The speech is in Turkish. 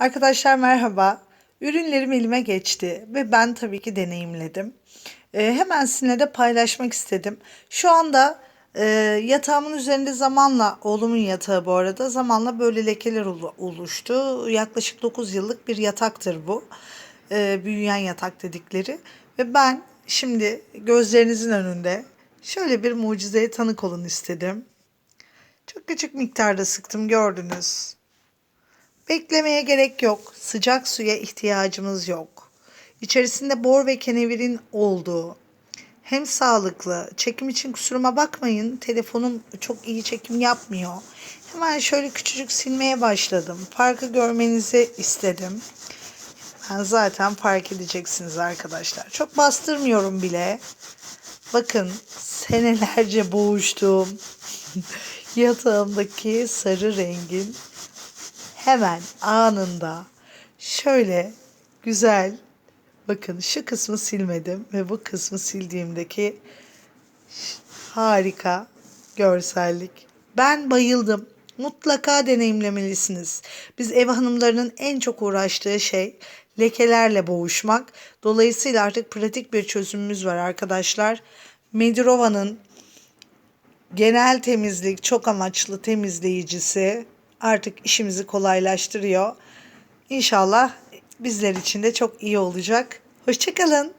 Arkadaşlar merhaba. Ürünlerim elime geçti ve ben tabii ki deneyimledim. Ee, hemen sizinle de paylaşmak istedim. Şu anda e, yatağımın üzerinde zamanla, oğlumun yatağı bu arada, zamanla böyle lekeler olu- oluştu. Yaklaşık 9 yıllık bir yataktır bu. Ee, büyüyen yatak dedikleri. Ve ben şimdi gözlerinizin önünde şöyle bir mucizeye tanık olun istedim. Çok küçük miktarda sıktım gördünüz. Beklemeye gerek yok. Sıcak suya ihtiyacımız yok. İçerisinde bor ve kenevirin olduğu hem sağlıklı. Çekim için kusuruma bakmayın. Telefonum çok iyi çekim yapmıyor. Hemen şöyle küçücük silmeye başladım. Farkı görmenizi istedim. Ben zaten fark edeceksiniz arkadaşlar. Çok bastırmıyorum bile. Bakın senelerce boğuştuğum yatağımdaki sarı rengin hemen anında şöyle güzel bakın şu kısmı silmedim ve bu kısmı sildiğimdeki harika görsellik. Ben bayıldım. Mutlaka deneyimlemelisiniz. Biz ev hanımlarının en çok uğraştığı şey lekelerle boğuşmak. Dolayısıyla artık pratik bir çözümümüz var arkadaşlar. Medirova'nın genel temizlik çok amaçlı temizleyicisi artık işimizi kolaylaştırıyor. İnşallah bizler için de çok iyi olacak. Hoşçakalın.